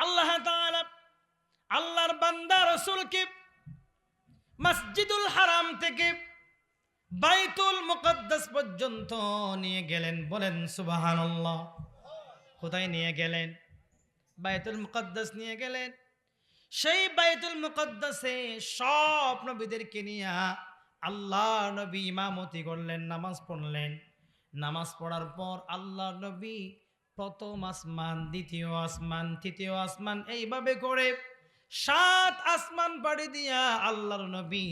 আল্লাহ আল্লাহর বান্দা রসুলকে মসজিদুল হারাম থেকে বাইতুল মুকদ্দাস পর্যন্ত নিয়ে গেলেন। বলেন, সুবহানাল্লাহ। কোথায় নিয়ে গেলেন? বাইতুল মুকদ্দাস নিয়ে গেলেন। সেই বাইতুল মুকদ্দাসে সব নবীদেরকে নিয়ে আল্লাহ নবী ইমামতি করলেন, নামাজ পড়লেন। নামাজ পড়ার পর আল্লাহ নবী প্রথম আসমান, দ্বিতীয় আসমান, তৃতীয় আসমান, এইভাবে করে সাত আসমান পাড়ি দিয়া আল্লাহর নবী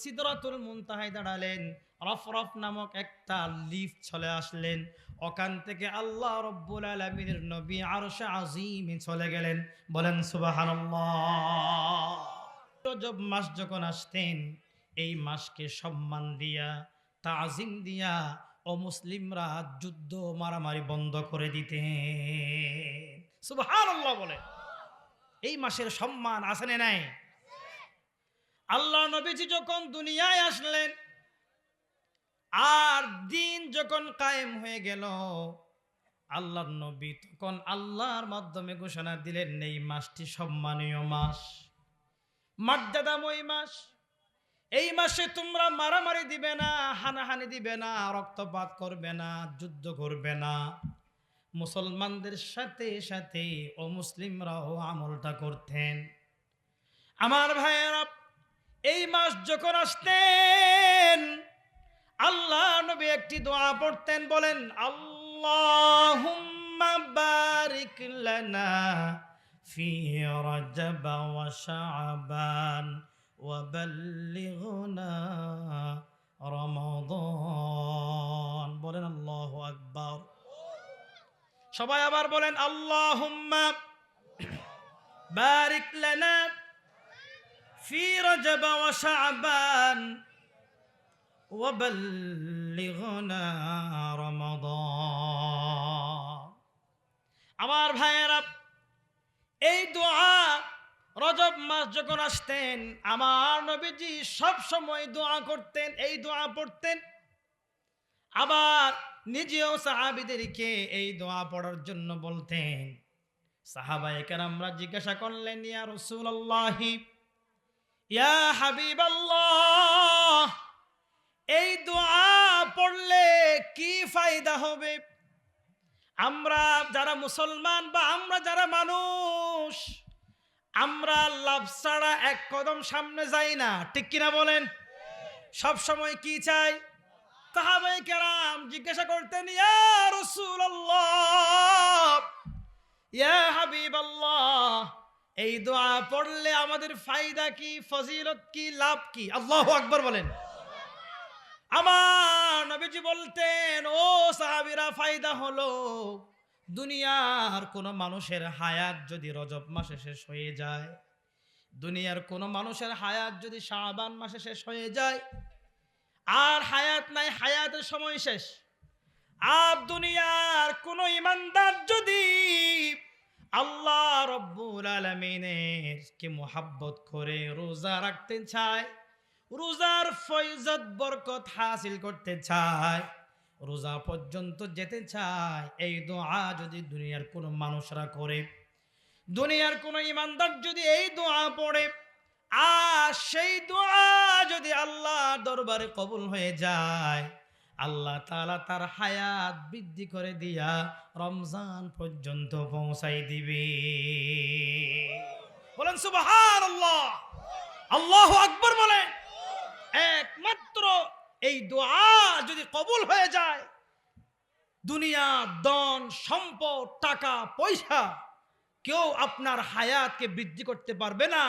সিদরাতুল মুনতাহায় দাঁড়ালেন। রফ রফ নামক একটা লিফট চলে আসলেন। ওখান থেকে আল্লাহ রব্বুল আলমীর নবী আরশে আজিমে চলে গেলেন। বলেন সুবাহান্লাহ রজব মাস যখন আসতেন, এই মাসকে সম্মান দিয়া, তাজিম দিয়া ও মুসলিমরা যুদ্ধ মারামারি বন্ধ করে দিতেন। সুবহানাল্লাহ বলে। এই মাসের সম্মান আসেনে নাই? আল্লাহ নবীজি যখন দুনিয়ায় আসলেন, আর দিন যখন কায়েম হয়ে গেল আল্লাহর নবী তখন আল্লাহর মাধ্যমে ঘোষণা দিলেন, এই মাসটি সম্মানীয় মাস। মর্যাদাময় মাস। এই মাসে তোমরা মারামারি দিবে না, হানাহানি দিবে না, রক্তপাত করবে না, যুদ্ধ করবে না। মুসলমানদের সাথে সাথে ও মুসলিমরাও আমলটা করতেন। আমার ভাইয়েরা, এই মাস যখন আসতেন, আল্লাহ নবী একটি দোয়া পড়তেন, বলেন, আল্লাহুম্মা বারিক লানা ফি রজব ওয়া শাবান। ওয়া বাল্লিগনা রমাদান বলেন আল্লাহু আকবার সবাই আবার বলেন আল্লাহুম্মা বারিক লানা ফি রজব ওয়া শাবান وبلغنا رمضان আমার ভাইয়েরা এই দোয়া রজব মাস যখন আসতেন, আমার নবীজি সব সময় দোয়া করতেন, এই দোয়া পড়তেন। আবার নিজেও সাহাবিদেরকে এই দোয়া পড়ার জন্য বলতেন। সাহাবাইকার আমরা জিজ্ঞাসা করলেন, ইয়া রসুল্লাহি ইয়া হাবিব এই দোয়া পড়লে কি ফায়দা হবে? আমরা যারা মুসলমান বা আমরা যারা মানুষ আমরা লাভ ছাড়া এক কদম সামনে যাই না। ঠিক কিনা বলেন? সব সময় কি চাই? তাহাবাই কেরাম জিজ্ঞাসা করতেন, ইয়া এই দোয়া পড়লে আমাদের ফায়দা কি, ফজিলত কি, লাভ কি? আল্লাহু আকবার বলেন। আমার নবীজি বলতেন, ও সাহাবিরা, ফায়দা হলো দুনিয়ার কোনো মানুষের হায়াত যদি রজব মাসে শেষ হয়ে যায়, দুনিয়ার কোনো মানুষের হায়াত যদি শাবান মাসে শেষ হয়ে যায়, আর হায়াত নাই, হায়াতের সময় শেষ। আর দুনিয়ার কোনো ইমানদার যদি আল্লাহ রব্বুল আলমিনের কে মোহাব্বত করে রোজা রাখতে চায়, রোজার ফৈজত বরকত হাসিল করতে চায় রোজা পর্যন্ত যেতে চায়, এই দোয়া যদি দুনিয়ার কোনো মানুষরা করে, দুনিয়ার কোনো ইমানদার যদি এই দোয়া পড়ে, আর সেই দোয়া যদি আল্লাহ দরবারে কবুল হয়ে যায়, আল্লাহ তালা তার হায়াত বৃদ্ধি করে দিয়া রমজান পর্যন্ত পৌঁছাই দিবে। বলেন সুবাহান আল্লাহ আল্লাহ আকবর বলেন। একমাত্র এই দোয়া যদি কবুল হয়ে যায়, দুনিয়া দন সম্পদ, টাকা, পয়সা, কেউ আপনার হায়াতকে বৃদ্ধি করতে পারবে না।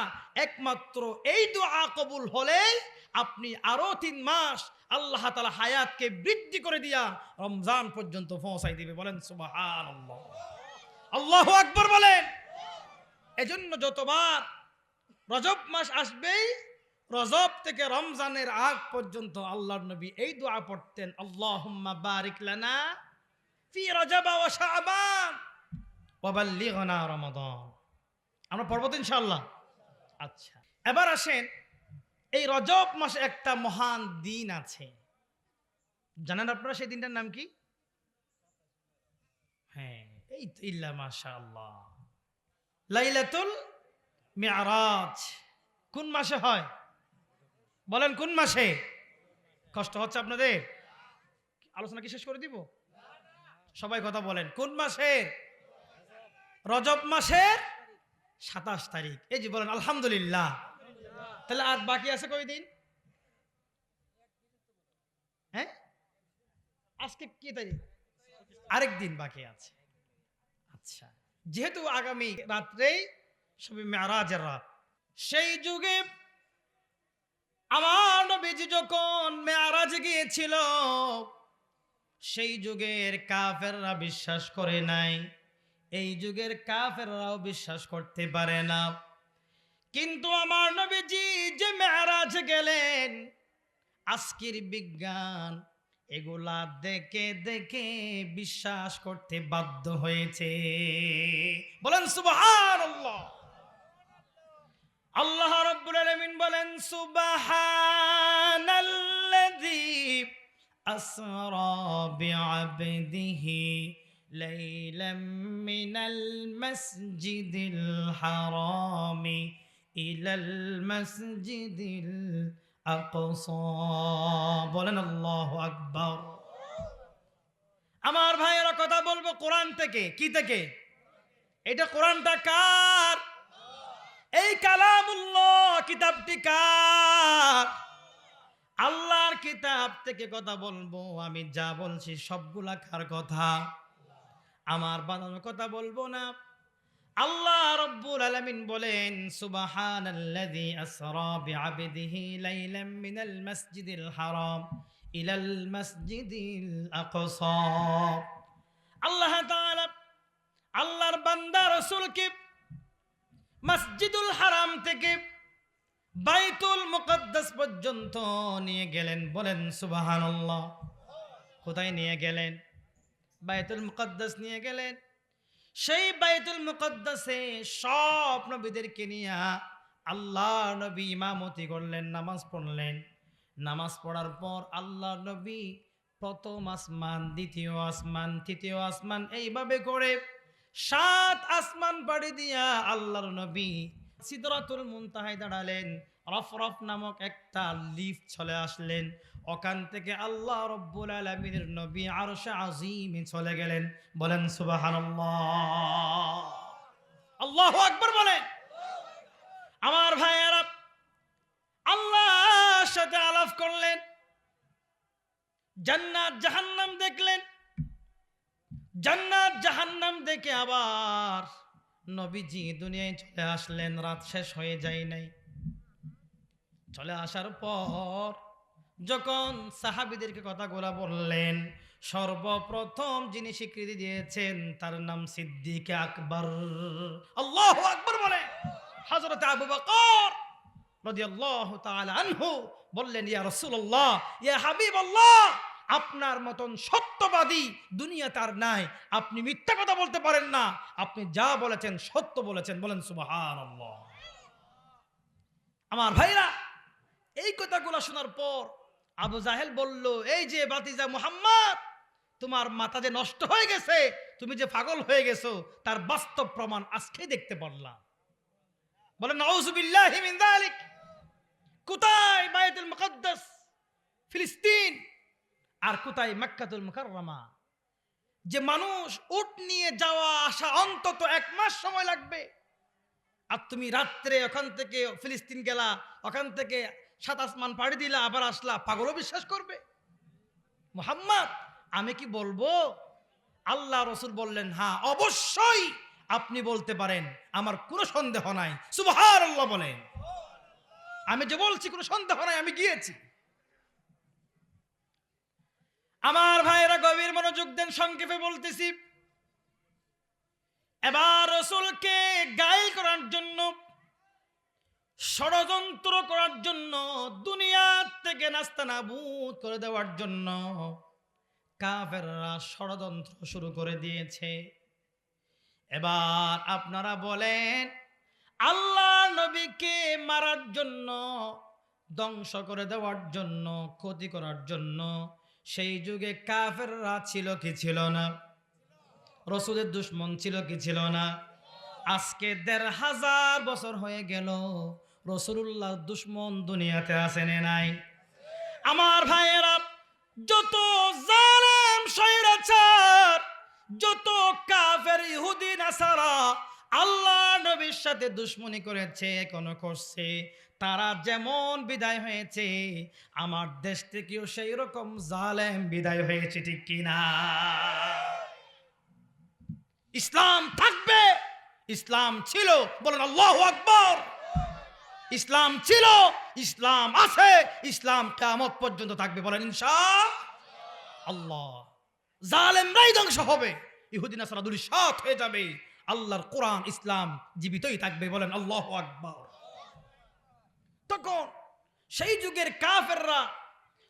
একমাত্র এই দোয়া কবুল হলে আপনি আরও তিন মাস আল্লাহ তালা হায়াতকে বৃদ্ধি করে দিয়া রমজান পর্যন্ত পৌঁছাই দিবে বলেন সুবাহ আল্লাহ আকবর বলেন। এজন্য যতবার রজব মাস আসবেই রজব থেকে রমজানের আগ পর্যন্ত আল্লাহর নবী এই দোয়া পড়তেন, আল্লাহুম্মা বারিক ফি রজব ওয়া শাবান ওয়া বাল্লিগনা রমাদান। আমরা পড়ব ইনশাআল্লাহ? আচ্ছা এবার আসেন, এই রজব মাসে একটা মহান দিন আছে। জানেন আপনারা সেই দিনটার নাম কি? হ্যাঁ এই তো ইল্লা মাশাআল্লাহ। লাইলাতুল মেয়ারাজ কোন মাসে হয়? বলেন, কোন মাসে? কষ্ট হচ্ছে আপনাদের? আলোচনা কি শেষ করে দিব? সবাই কথা বলেন, কোন মাসে? রজব মাসের সাতাশ তারিখ। এই যে বলেন, আলহামদুলিল্লাহ। তাহলে আর বাকি আছে কয়দিন? হ্যাঁ? আজকে কি তারিখ? আরেক দিন বাকি আছে। আচ্ছা যেহেতু আগামী রাত্রেই সবে মেয়ারাজের রাত, সেই যুগে আমার নবীজি যখন মেয়ারাজ গিয়েছিল, সেই যুগের কাফেররা বিশ্বাস করে নাই। এই যুগের কাফেররাও বিশ্বাস করতে পারে না। কিন্তু আমার নবীজি যে মেয়ারাজ গেলেন, আজকের বিজ্ঞান এগুলা দেখে দেখে বিশ্বাস করতে বাধ্য হয়েছে। বলেন, সুবহানাল্লাহ! আল্লাহ রাব্বুল আলামিন বলেন, সুবহানাল্লাযী আসরা বিআবদিহি লাইলাম মিনাল মাসজিদিল হারামি ইলাল মাসজিদিল আকসা। বলেন, আল্লাহু আকবার। আমার ভাইয়েরা কথা বলব কোরআন থেকে, কি থেকে? এটা কোরআনটা কার? এই কালামুল্লাহ কিতাবটি কার? আল্লাহর কিতাব থেকে কথা বলব, আমি যা বলছি সবগুলা কার কথা? আমার বানানোর কথা বলব না। আল্লাহ রব্বুল আলামিন বলেন, সুবহানাল্লাযী আসরা বিআবদিহি লাইলাম মিনাল মাসজিদিল হারাম ইলাল মাসজিদিল আকসা। আল্লাহ তাআলা, আল্লাহর বান্দা রাসূলকে মসজিদুল হারাম থেকে বাইতুল মুকদ্দাস পর্যন্ত নিয়ে গেলেন। বলেন, সুবহানাল্লাহ। কোথায় নিয়ে গেলেন? বাইতুল মুকদ্দাস নিয়ে গেলেন। সেই বাইতুল মুকদ্দাসে সব নবীদেরকে নিয়ে আল্লাহ নবী ইমামতি করলেন, নামাজ পড়লেন। নামাজ পড়ার পর আল্লাহ নবী প্রথম আসমান, দ্বিতীয় আসমান, তৃতীয় আসমান, এইভাবে করে সাত আসমান পাড়ি দিয়া আল্লাহর নবী সিদরাতুল মুনতাহায় দাঁড়ালেন। রফ রফ নামক একটা লিফ চলে আসলেন। ওখান থেকে আল্লাহ রব্বুল আলমিনের নবী আরশে আজিমে চলে গেলেন। বলেন, সুবহানাল্লাহ। আল্লাহ আকবার বলেন। আমার ভাই ভাইয়েরা, আল্লাহর সাথে আলাপ করলেন। জান্নাত জাহান্নাম দেখলেন। জান্নাত জাহান্নাম দেখে আবার নবীজি দুনিয়ায় চলে আসলেন, রাত শেষ হয়ে যায় নাই। চলে আসার পর যখন সাহাবিদেরকে কথাগুলা বললেন, সর্বপ্রথম যিনি স্বীকৃতি দিয়েছেন তার নাম সিদ্দিক আকবর। আল্লাহ আকবর বলে। হজরত আবু বকর রাদিয়াল্লাহু তাআলা আনহু বললেন, ইয়া রাসূলুল্লাহ, ইয়া হাবিবাল্লাহ। আপনার মতন সত্যবাদী দুনিয়া তার নাই। আপনি মিথ্যা কথা বলতে পারেন না। আপনি যা বলেছেন সত্য বলেছেন। বলেন, সুবহানাল্লাহ। আমার ভাইরা, এই কথাগুলো শোনার পর আবু জাহেল বলল, এই যে বাতিজা মুহাম্মদ, তোমার মাথা যে নষ্ট হয়ে গেছে, তুমি যে পাগল হয়ে গেছো, তার বাস্তব প্রমাণ আজকেই দেখতে পারলাম। মিন যালিক। কোথায় বায়তুল মুকদ্দাস? ফিলিস্তিন। আর কোথায়? মাক্কাতুল মুকাররমা। যে মানুষ উট নিয়ে যাওয়া আসা অন্তত এক মাস সময় লাগবে। আর তুমি রাত্রে ওখান থেকে ফিলিস্তিন গেলা, ওখান থেকে সাত আসমান পাড়ি দিলা, আবার আসলা, পাগলও বিশ্বাস করবে। মোহাম্মদ, আমি কি বলব? আল্লাহ রসুল বললেন হ্যাঁ অবশ্যই আপনি বলতে পারেন, আমার কোনো সন্দেহ নাই। সুবহান আল্লাহ বলেন। আমি যে বলছি, কোনো সন্দেহ নাই, আমি গিয়েছি। আমার ভাইয়েরা গভীর মনোযোগ দেন, সংক্ষেপে বলতেছি। এবার রসুলকে গাইল করার জন্য, ষড়যন্ত্র করার জন্য দুনিয়ার থেকে নাস্তা নাবুদ করে দেওয়ার জন্য কাফেররা ষড়যন্ত্র শুরু করে দিয়েছে। এবার আপনারা বলেন, আল্লাহ নবীকে মারার জন্য, ধ্বংস করে দেওয়ার জন্য, ক্ষতি করার জন্য সেই যুগে কাফেররা ছিল কি ছিল না? রসুলের দুশ্মন ছিল কি ছিল না? আজকে দেড় হাজার বছর হয়ে গেল রসুল্লাহ দুশ্মন দুনিয়াতে আসেনে নাই? আমার ভাইয়েরা, যত জালেম স্বৈরাচার, যত কাফের ইহুদি নাসারা, আল্লাহ নবীর সাথে দুশ্মনী করেছে, এখনও করছে। তারা যেমন বিদায় হয়েছে, আমার দেশ থেকেও সেই রকম জালেম বিদায় হয়েছে, ঠিক কিনা? ইসলাম থাকবে। ইসলাম ছিল, বলেন আল্লাহ আকবর। ইসলাম ছিল, ইসলাম আছে, ইসলাম কিয়ামত পর্যন্ত থাকবে, বলেন ইনশা আল্লাহ। জালেমরাই ধ্বংস হবে ইহুদিন আসারাদুল সাত হয়ে যাবে, আল্লাহর কোরআন ইসলাম জীবিতই থাকবে, বলেন আল্লাহ আকবর। তখন সেই যুগের কাফেররা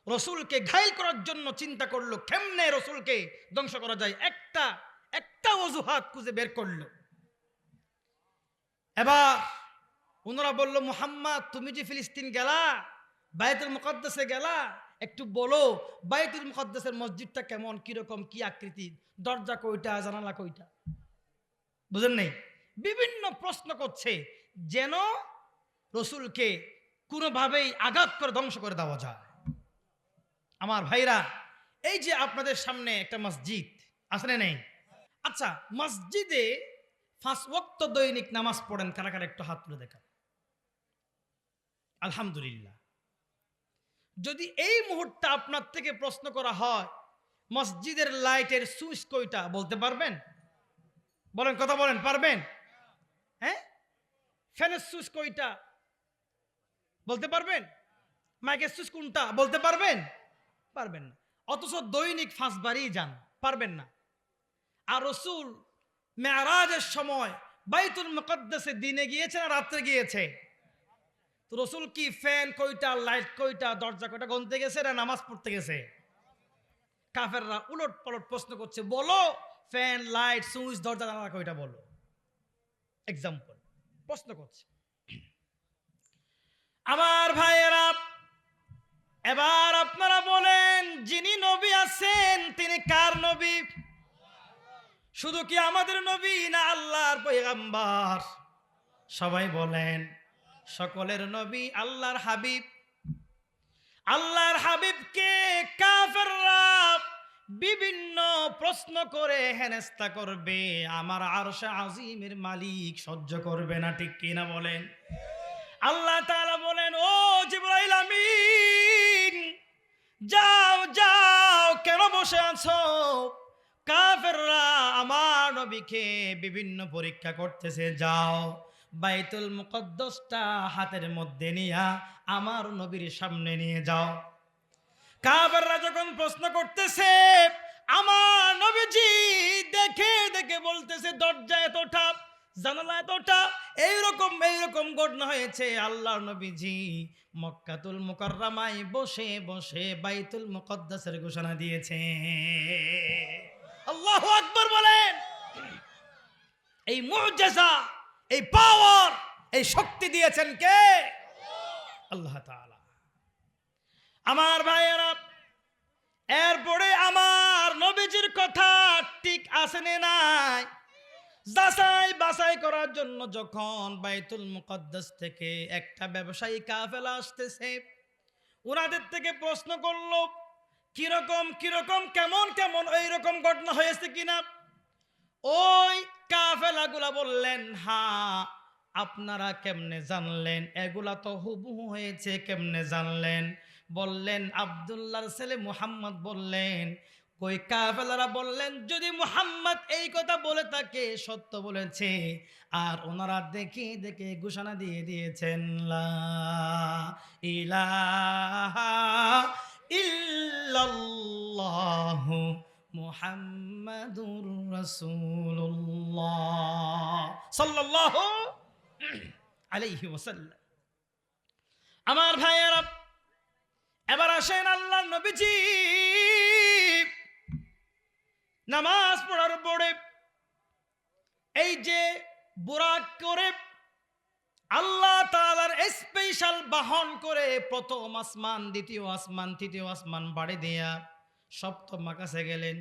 রসুলকে ঘাইল করার জন্য চিন্তা করল, কেমনে রসুলকে ধ্বংস করা যায়? একটা একটা অজুহাত খুঁজে বের করল। এবার ওনারা বলল, মুহাম্মদ, তুমি যে ফিলিস্তিন গেলা, বাইতুল মুকদ্দাসে গেলা, একটু বলো, বাইতুল মুকদ্দাসের মসজিদটা কেমন, কীরকম, কি আকৃতি, দরজা কইটা জানালা কইটা বুঝেন নেই? বিভিন্ন প্রশ্ন করছে, যেন রসুলকে কোনোভাবেই আঘাত করে ধ্বংস করে দেওয়া যায়। আমার ভাইরা, এই যে আপনাদের সামনে একটা মসজিদ আসলে নেই? আচ্ছা মসজিদে পাঁচ ওয়াক্ত দৈনিক নামাজ পড়েন কারা কারা? একটু হাত তুলে আলহামদুলিল্লাহ। যদি এই মুহূর্তে আপনার থেকে প্রশ্ন করা হয়, মসজিদের লাইটের সুইচ কইটা বলতে পারবেন? বলেন, কথা বলেন, পারবেন? হ্যাঁ? ফ্যানের সুইচ কইটা বলতে পারবেন? মাইকের সুইচ কোনটা? বলতে পারবেন? পারবেন না। অথচ দৈনিক ফাঁসবারই যান, পারবেন না। আর রসুল মেয়ারাজের সময় বাইতুল মুকদ্দাসে দিনে গিয়েছে না রাত্রে গিয়েছে? তো রসুল কি ফ্যান কইটা লাইট কইটা দরজা কইটা গনতে গেছে না নামাজ পড়তে গেছে? কাফেররা উলট পালট প্রশ্ন করছে, বলো, ফ্যান, লাইট, সুইচ, দরজা, জানালা কইটা বলো? এক্সাম্পল প্রশ্ন করছে। আমার ভাইয়েরা, এবার আপনারা বলেন, যিনি নবী আছেন, তিনি কার নবী? শুধু কি আমাদের নবী না আল্লাহর পয়গাম্বার? সবাই বলেন, সকলের নবী আল্লাহর হাবিব। আল্লাহর হাবিবকে কাফেররা বিভিন্ন প্রশ্ন করে হেনেস্তা করবে। আমার আরশে আজিমের মালিক সহ্য করবে না, ঠিক কিনা বলেন? আল্লাহ তাআলা বলেন, ও জিবরাইল আমিন, যাও যাও, কেন বসে আছো? কাফেররা আমার নবীকে বিভিন্ন পরীক্ষা করতেছে, যাও, বাইতুল মুকদ্দসটা হাতের মধ্যে নিয়া আমার নবীর সামনে নিয়ে যাও। কাফেররা যখন প্রশ্ন করতেছে, আমার নবীজি দেখে দেখে বলতেছে, দরজা এতটা জানালা এতটা, এইরকম এইরকম ঘটনা হয়েছে আল্লাহর নবীজি মক্কাতুল মুকাররামায় বসে বসে বাইতুল মুকদ্দাসের ঘোষণা দিয়েছে। আল্লাহু আকবার বলেন, এই মুআজিজা এই পাওয়ার, এই শক্তি দিয়েছেন কে? আল্লাহ আমার ভাইয়েরা, এরপরে আমার নবীজির কথা ঠিক আসেনে নাই। যাচাই বাছাই করার জন্য যখন বাইতুল মুকদ্দাস থেকে একটা ব্যবসায়ী কাফেলা আসতেছে ওনাদের থেকে প্রশ্ন করল, কীরকম কীরকম, কেমন কেমন ওই রকম ঘটনা হয়েছে কিনা? ওই কাফেলাগুলা বললেন, হা, আপনারা কেমনে জানলেন? এগুলা তো হুবহু হয়েছে, কেমনে জানলেন? বললেন, আবদুল্লাহর ছেলে মুহাম্মদ বললেন কই কাফেলারা বললেন, যদি মুহাম্মদ এই কথা বলে তাকে সত্য বলেছে, আর ওনারা দেখে দেখে ঘোষণা দিয়ে দিয়েছেন ইলাহা ইল্লাল্লাহু মুহাম্মাদুর রাসূলুল্লাহ সাল্লাল্লাহু আলাইহি ওয়াসাল্লাম। আমার ভাইয়েরা, এবার আসেন আল্লাহ নবীজি। নামাজ পড়ার পরে এই যে বুরাক করে আল্লাহ তালার স্পেশাল বাহন করে প্রথম আসমান, দ্বিতীয় আসমান, তৃতীয় আসমান বাড়ি দেয়া সপ্তম আকাশে গেলেন।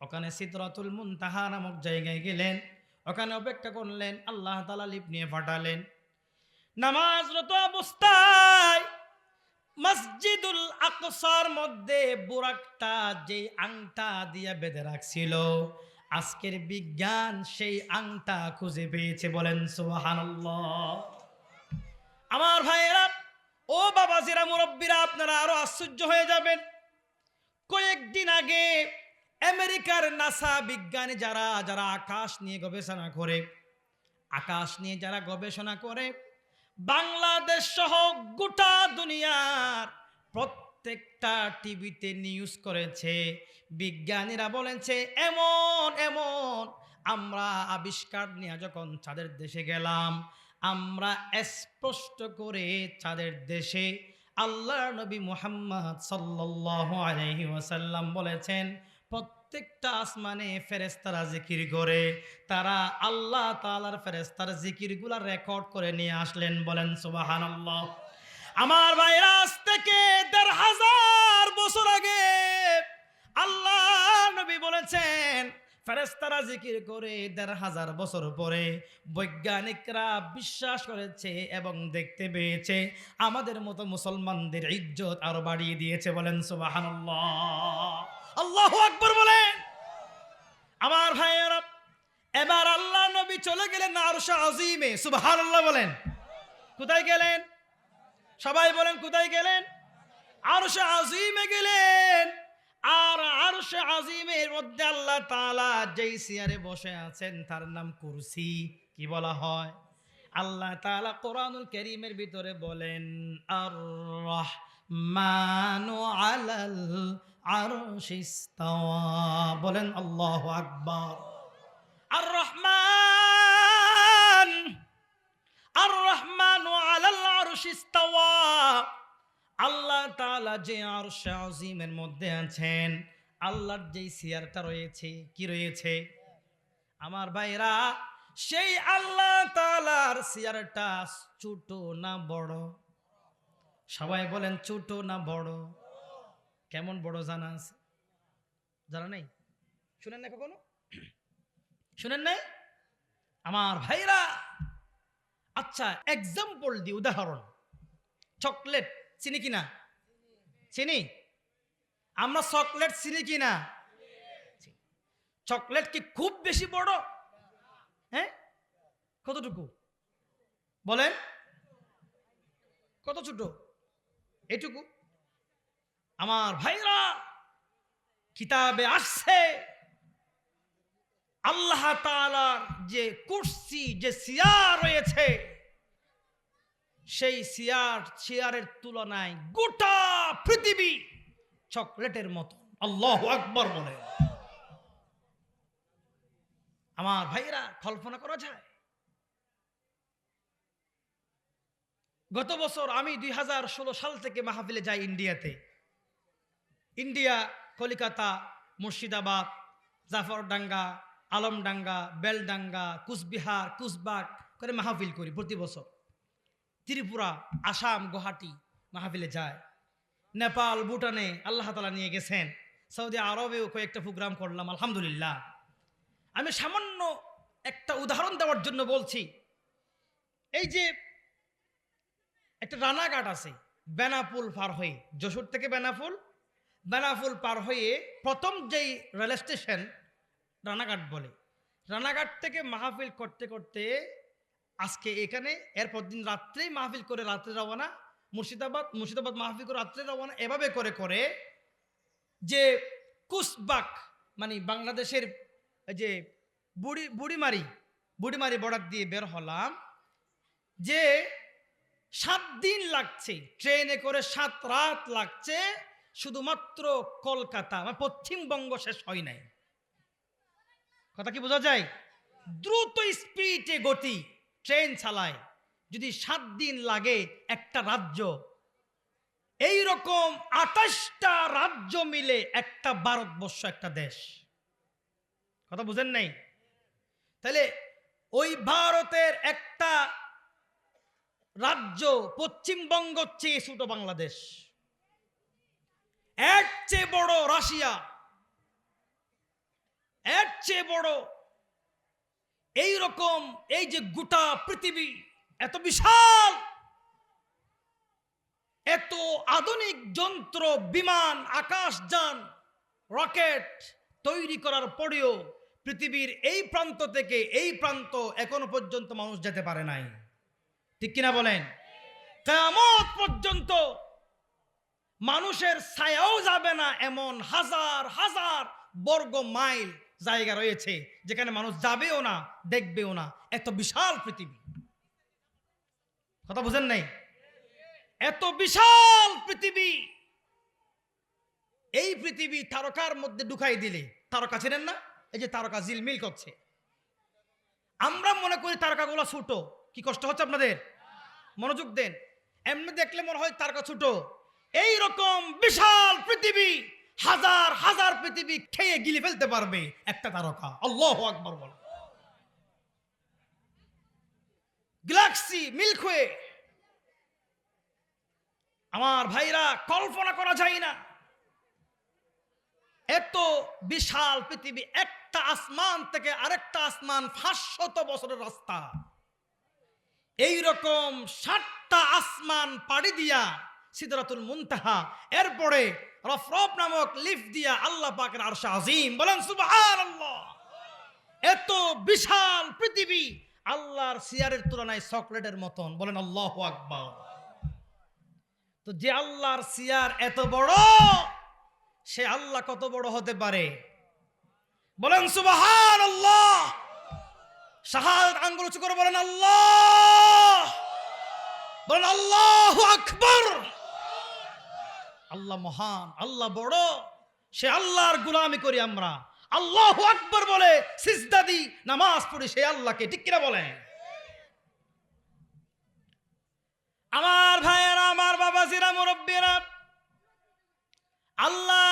ওখানে সিদরাতুল মুনতাহা নামক জায়গায় গেলেন। ওখানে অপেক্ষা করলেন, আল্লাহ তালা লিপ নিয়ে পাঠালেন। নামাজরত অবস্থায় মসজিদুল আকসার মধ্যে বুরাকটা যে আংটা দিয়ে বেঁধে রাখছিল, আজকের বিজ্ঞান সেই আংটা খুঁজে পেয়েছে বলেন সুবহানাল্লাহ। আমার ভাইয়েরা, ও বাবাজিরা, মুরব্বীরা, আপনারা আরও আশ্চর্য হয়ে যাবেন। কয়েকদিন আগে আমেরিকার নাসা বিজ্ঞানী যারা যারা আকাশ নিয়ে গবেষণা করে, আকাশ নিয়ে যারা গবেষণা করে বাংলাদেশ সহ গোটা দুনিয়ার প্রত্যেকটা টিভিতে নিউজ করেছে। বিজ্ঞানীরা বলেছে, এমন এমন, আমরা আবিষ্কার নিয়ে যখন চাঁদের দেশে গেলাম, আমরা স্পষ্ট করে চাঁদের দেশে আল্লাহ নবী মুহাম্মদ সাল্লাল্লাহু আলাইহি ওয়াসাল্লাম বলেছেন প্রত্যেকটা আসমানে ফেরেস্তারা জিকির করে। তারা আল্লাহ তাআলার ফেরেস্তার জিকিরগুলা রেকর্ড করে নিয়ে আসলেন, বলেন সুবহানাল্লাহ। আমার ভাইরা, আজ থেকে দেড় হাজার বছর আগে আল্লাহ নবী বলেছেন ফেরেস্তারা জিকির করে দেড় হাজার বছর পরে বৈজ্ঞানিকরা বিশ্বাস করেছে এবং দেখতে পেয়েছে, আমাদের মতো মুসলমানদের ইজ্জত আরও বাড়িয়ে দিয়েছে, বলেন সুবহানাল্লাহ। আল্লাহু আকবর বলেন। আমার ভাইয়েরা, এবার আল্লাহ নবী চলে গেলেন আরশা আজিমে সুবহান আল্লাহ বলেন। কোথায় গেলেন? সবাই বলেন, কোথায় গেলেন? আরশা আজিমে গেলেন। আর আরশে আজিমের মধ্যে আল্লাহ তাআলা যেই সিয়ারে বসে আছেন, তার নাম কুরসি। কি বলা হয়? আল্লাহ তাআলা কোরআনুল কারীমের ভিতরে বলেন আর রহমানু আলাল বলেন আল্লাহ আকবর। আর রহমান আর রহমান আল্লাহ তালা যে আর আজিমের মধ্যে আছেন, আল্লাহর যেই চেয়ারটা রয়েছে, কি রয়েছে? আমার ভাইরা সেই আল্লাহ তালার চেয়ারটা ছোট না বড়? সবাই বলেন ছোট না বড়? কেমন বড় জানা আছে জানা নেই? শুনেন না কখনো? শুনেন নাই? আমার ভাইরা আচ্ছা এক্সাম্পল দি, উদাহরণ। চকলেট, চিনি কিনা? চিনি? আমরা চকলেট, চিনি কিনা? চকলেট কি খুব বেশি বড়? হ্যাঁ? কতটুকু? বলেন। কত ছোট? এটুকু? আমার ভাইরা, কিতাবে আসছে, আল্লাহ তাআলার যে কুর্সি, যে সিয়ার রয়েছে, সেই সিয়ার, সিয়ারের তুলনায় গোটা পৃথিবী চকলেটের মতো। আল্লাহ আকবর বলে। আমার ভাইরা, কল্পনা করা যায়, গত বছর আমি দুই হাজার ষোলো সাল থেকে মাহফিলে যাই ইন্ডিয়াতে। ইন্ডিয়া, কলিকাতা, মুর্শিদাবাদ, জাফরডাঙ্গা, আলমডাঙ্গা, বেলডাঙ্গা, কুচবিহার, কুচবাগ করে মাহফিল করি প্রতি বছর। ত্রিপুরা, আসাম, গুয়াহাটি মাহফিলে যায়। নেপাল, ভুটানে আল্লাহ তালা নিয়ে গেছেন। সৌদি আরবেও কয়েকটা প্রোগ্রাম করলাম, আলহামদুলিল্লাহ। আমি সামান্য একটা উদাহরণ দেওয়ার জন্য বলছি। এই যে একটা রানাঘাট আছে, বেনাপুল পার হয়ে, যশোর থেকে বেনাপুল বেনাপুল পার হয়ে প্রথম যেই রেল স্টেশন রানাঘাট বলে, রানাঘাট থেকে মাহফিল করতে করতে আজকে এখানে, এরপর দিন রাত্রেই মাহফিল করে রাত্রে রওনা, মুর্শিদাবাদ মুর্শিদাবাদ মাহফিল করে রাত্রে রওনা, এভাবে করে করে যে কুসবাক মানে বাংলাদেশের যে বুড়ি, বুড়িমারি বুড়িমারি বর্ডার দিয়ে বের হলাম, যে সাত দিন লাগছে, ট্রেনে করে সাত রাত লাগছে শুধুমাত্র কলকাতা। মানে পশ্চিমবঙ্গ শেষ হয় নাই। কথা কি বোঝা যায়? দ্রুত স্পিডে গতি, ট্রেন চালায়। যদি সাত দিন লাগে একটা রাজ্য এই রকম আঠাশটা রাজ্য মিলে একটা ভারতবর্ষ, একটা দেশ। কথা বুঝেন নাই? তাহলে ওই ভারতের একটা রাজ্য পশ্চিমবঙ্গ চেয়ে ছোট বাংলাদেশ। এর চেয়ে বড় রাশিয়া। এর চেয়ে বড়। এই রকম এই যে গোটা পৃথিবী এত বিশাল, এত আধুনিক যন্ত্র, বিমান, আকাশযান, রকেট তৈরি করার পরেও পৃথিবীর এই প্রান্ত থেকে এই প্রান্ত এখনও পর্যন্ত মানুষ যেতে পারে নাই। ঠিক কিনা বলেন? কেমন পর্যন্ত মানুষের ছায়াও যাবে না এমন হাজার হাজার বর্গ মাইল জায়গা রয়েছে যেখানে মানুষ যাবেও না, দেখবেও না। এত বিশাল পৃথিবী। কথা বুঝেন নাই? এত বিশাল পৃথিবী। এই পৃথিবী তারকার মধ্যে ঢুকাই দিলে তারকা ছিলেন না? এই যে তারকা জিলমিল করছে। আমরা মনে করি তারকাগুলো ছোট। কি কষ্ট হচ্ছে আপনাদের? মনোযোগ দেন। এমনি দেখলে মনে হয় তারকা ছোট। এই রকম বিশাল পৃথিবী, হাজার হাজার পৃথিবী খেয়ে গিলে ফেলতে পারবে একটা তারকা। আল্লাহ আকবর বল। Galaxy, milky way. আমার ভাইরা কল্পনা করা যায় না। এত বিশাল পৃথিবী, একটা আসমান থেকে আরেকটা আসমান, পাঁচশত বছরের রাস্তা। এই রকম ষাটটা আসমান পাড়ি দিয়া সিদরাতুল মুনতাহা। এরপরে রফরফ নামক লিফট দিয়া আল্লাহ পাকের আরশা আজিম বলেন, সুবহানাল্লাহ। এত বিশাল পৃথিবী আল্লাহর সিয়ারের তুলনায় চকলেটের মতন। বলেন, আল্লাহ আকবার। তো যে আল্লাহর সিয়ার এত বড়, সে আল্লাহ কত বড় হতে পারে? বলেন সুবাহান আল্লাহ শাহাদ আঙ্গুল উঁচু করে বলেন, আল্লাহ। বলেন, আল্লাহ আকবর। আল্লাহ মহান, আল্লাহ বড়। সে আল্লাহর গুলামি করি আমরা। আল্লাহ আকবর বলে, সিজদা দি নামাজ পড়ি, সে আল্লাহকে, ঠিক কিনা বলেন? আমার ভাইয়েরা, আমার বাবাজিরা, মুরব্বীরা, আল্লাহ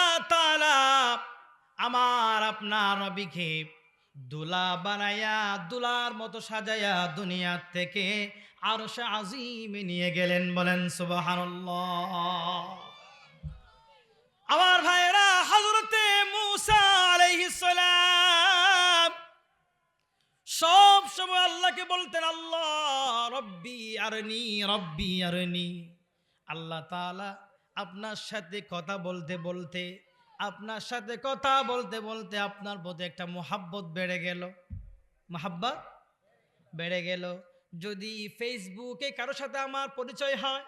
আমার আপনার নবীকে দুলা বানায়া, দুলার মতো সাজায়া দুনিয়া থেকে আরও সে আজিমে নিয়ে গেলেন বলেন, সুবহানাল্লাহ। আমার ভাইয়েরা হজরতে মুসা আলাইহিস সালাম, সব সময় আল্লাহকে বলতেন, আল্লাহ রব্বি আরনি রব্বি আরনি। আল্লাহ তাআলা আপনার সাথে কথা বলতে বলতে, আপনার সাথে কথা বলতে বলতে আপনার প্রতি একটা মোহাব্বত বেড়ে গেল। মোহাব্বত বেড়ে গেল। যদি ফেসবুকে কারও সাথে আমার পরিচয় হয়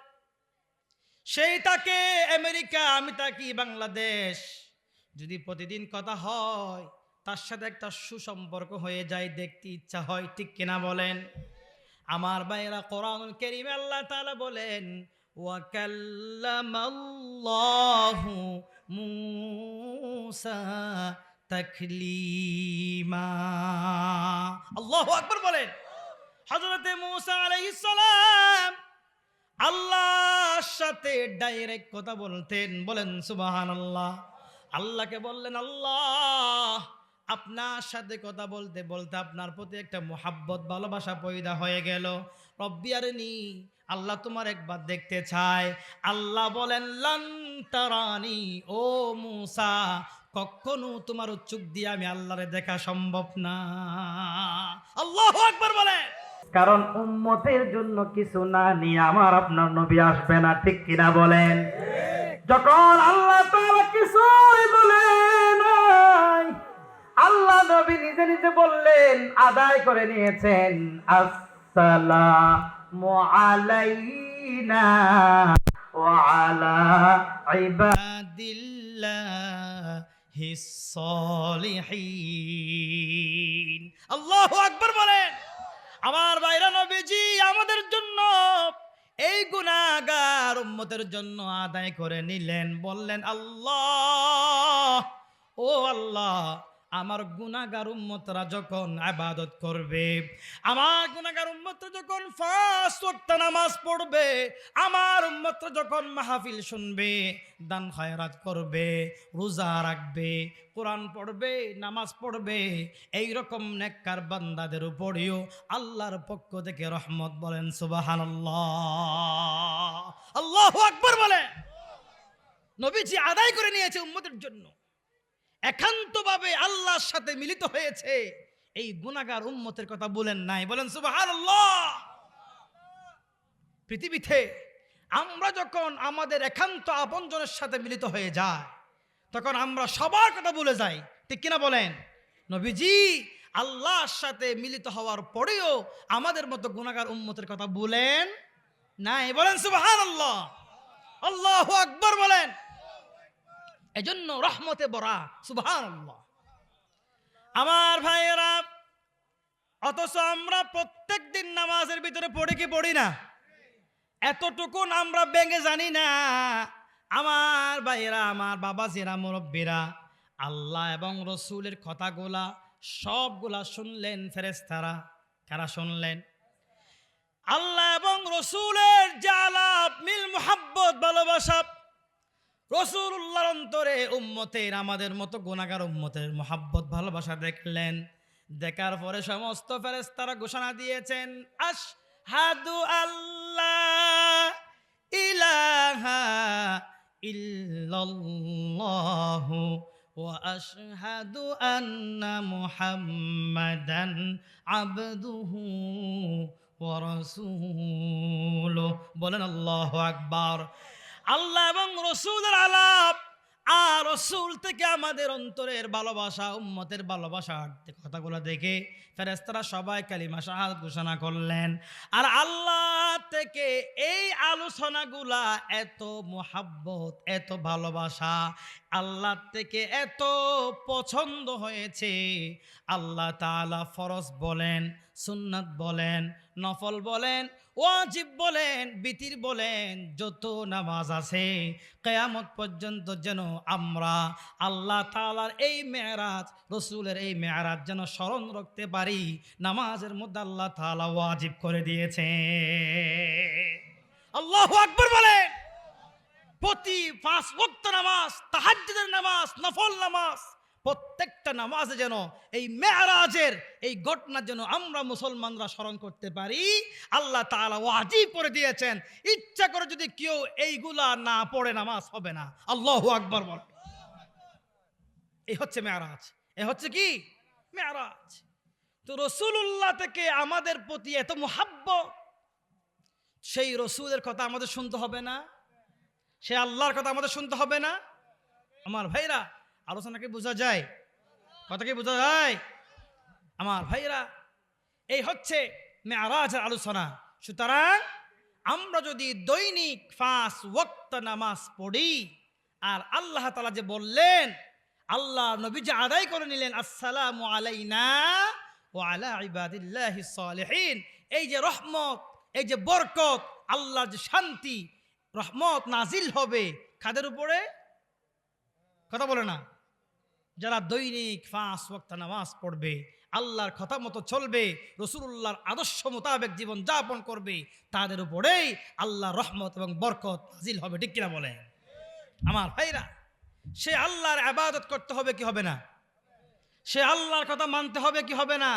সেই তাকে আমেরিকা, আমি তাকি বাংলাদেশ। যদি প্রতিদিন কথা হয়, তার সাথে একটা সুসম্পর্ক হয়ে যায়, দেখতে ইচ্ছা হয়, ঠিক কিনা বলেন? আমার বাইরা কোরআন কেরিম আল্লাহ তাআলা বলেন, ওয়াকাল্লামাল্লাহু মূসা তাকলিমা। আল্লাহু আকবার বলেন। হযরতে মূসা আলাইহিস সালাম আল্লাহর সাথে ডাইরেক্ট কথা বলতেন, বলেন সুবাহান আল্লাহ আল্লাহকে বললেন, আল্লাহ, আপনার সাথে কথা বলতে বলতে আপনার প্রতি একটা মোহাব্বত, ভালোবাসা পয়দা হয়ে গেল। রব্বি আরেনি, আল্লাহ তোমার একবার দেখতে চায়। আল্লাহ বলেন লান্তারানি ও মুসা, কখনো তোমার চোখ দিয়ে আমি আল্লাহরে দেখা সম্ভব না। আল্লাহ একবার বলেন। কারণ উম্মতের জন্য কিছু না নিয়ে আমার আপনার নবী আসবে না, ঠিক কিনা বলেন? যখন আল্লাহ তাআলা কিছুই আল্লাহ নবী নিজে নিজে বললেন, আদায় করে নিয়েছেন, আসসালামু আলাইনা বলেন। আমার বাইরা নবীজি, আমাদের জন্য এই গুণাগার উম্মতের জন্য আদায় করে নিলেন। বললেন, আল্লাহ, ও আল্লাহ আমার গুনাহগার উম্মতরা যখন আবাদত করবে, আমার গুনাহগার উম্মতরা যখন ওয়াক্ত নামাজ পড়বে, আমার উম্মতরা যখন মাহফিল শুনবে, দান খয়রাত করবে, রোজা রাখবে, কোরআন পড়বে, নামাজ পড়বে এই রকম নেককার বান্দাদের উপরেও আল্লাহর পক্ষ থেকে রহমত বলেন, সুবহানাল্লাহ। আল্লাহু আকবার বলে নবীজি আদায় করে নিয়েছে উম্মতের জন্য। একান্তভাবে আল্লাহর সাথে মিলিত হয়েছে। এই গুনাগার উম্মতের কথা বলেন নাই। বলেন সুবাহ পৃথিবীতে আমরা যখন আমাদের একান্ত আপনজনের সাথে মিলিত হয়ে যায় তখন আমরা সবার কথা ভুলে যাই। ঠিক কিনা বলেন? নবীজি আল্লাহর সাথে মিলিত হওয়ার পরেও আমাদের মতো গুণাগার উম্মতের কথা বলেন নাই। বলেন সুবাহান আল্লাহ আল্লাহ আকবর বলেন। এজন্য রহমতে বরা আল্লাহ আমার ভাইয়েরা, অথচ আমরা প্রত্যেক দিন নামাজের ভিতরে পড়ি কি পড়ি না? এতটুকু আমরা ব্যাঙে জানি না। আমার ভাইয়েরা, আমার বাবা জিরা মুরব্বীরা, আল্লাহ এবং রসুলের কথাগুলা সবগুলা শুনলেন ফেরেস্তারা কারা শুনলেন? আল্লাহ এবং রসুলের জালাপ মিল, মোহাব্বত, ভালোবাসা রসুল্লাহর অন্তরে উম্মতের, আমাদের মতো গুণাগার উম্মতের মোহাব্বত, ভালোবাসা দেখলেন। দেখার পরে সমস্ত ফেরেস্তারা ঘোষণা দিয়েছেন আশ হাদু আল্লাহ ইলাহা ইল্লাল্লাহু ওয়া আশহাদু আন্না মুহাম্মাদান আবদুহু ওয়া রাসূলুহু। বলেন, আল্লাহু আকবার। আল্লাহ এবং রসুলের আলাপ। আর রসুল থেকে আমাদের অন্তরের ভালোবাসা, উম্মতের ভালোবাসা কথাগুলো দেখে ফেরেস্তারা সবাই কালিমা শাহাদ ঘোষণা করলেন। আর আল্লাহ থেকে এই আলোচনাগুলা এত মোহাব্বত, এত ভালোবাসা, আল্লাহ থেকে এত পছন্দ হয়েছে। আল্লাহ তাআলা ফরজ বলেন, সুন্নাত বলেন, নফল বলেন ওয়াজিব বলেন, বিতির বলেন, যত নামাজ আছে, কেয়ামত পর্যন্ত যেন আমরা আল্লাহ তালার এই মেয়ারাজ, রসুলের এই মেয়ারাজ যেন স্মরণ রাখতে পারি, নামাজের মধ্যে আল্লাহ তাআলা ওয়াজিব করে দিয়েছে আল্লাহ আকবর বলেন, প্রতি পাঁচ ওয়াক্ত নামাজ, তাহাজ্জুদের নামাজ, নফল নামাজ প্রত্যেকটা নামাজে যেন এই মেয়ারাজের এই ঘটনা যেন আমরা মুসলমানরা স্মরণ করতে পারি। আল্লাহ তাআলা ওয়াজিব করে দিয়েছেন। ইচ্ছা করে যদি কেউ এইগুলা না পড়ে, নামাজ হবে না। আল্লাহ আকবর বল। এই হচ্ছে মেয়ারাজ। এ হচ্ছে কি? মেয়ারাজ। তো রসুল্লাহ থেকে আমাদের প্রতি এত মোহাব্ব সেই রসুলের কথা আমাদের শুনতে হবে না। সে আল্লাহর কথা আমাদের শুনতে হবে না। আমার ভাইরা আলোচনাকে বোঝা যায়। কথা কি বোঝা যায়? আমার ভাইরা এই হচ্ছে মেয়ারাজের আলোচনা। সুতরাং আমরা যদি দৈনিক ফাঁস ওয়াক্ত নামাজ পড়ি, আর আল্লাহ তালা যে বললেন, আল্লাহ নবী যে আদায় করে নিলেন, আসসালামু আলাইনা ও আলা ইবাদিল্লাহি এই যে রহমত, এই যে বরকত আল্লাহ যে শান্তি, রহমত নাজিল হবে। খাদের উপরে? কথা বলে না। যারা দৈনিক ফাঁস ওক্ত নামাজ পড়বে, আল্লাহর কথা মতো চলবে রসুল্লাহর আদর্শ মোতাবেক জীবন যাপন করবে, তাদের উপরেই আল্লাহ রহমত এবং বরকত হাজিল হবে, ঠিক কিনা বলে আমার ভাইরা, সে আল্লাহর আবাদত করতে হবে কি হবে না? সে আল্লাহর কথা মানতে হবে কি হবে না?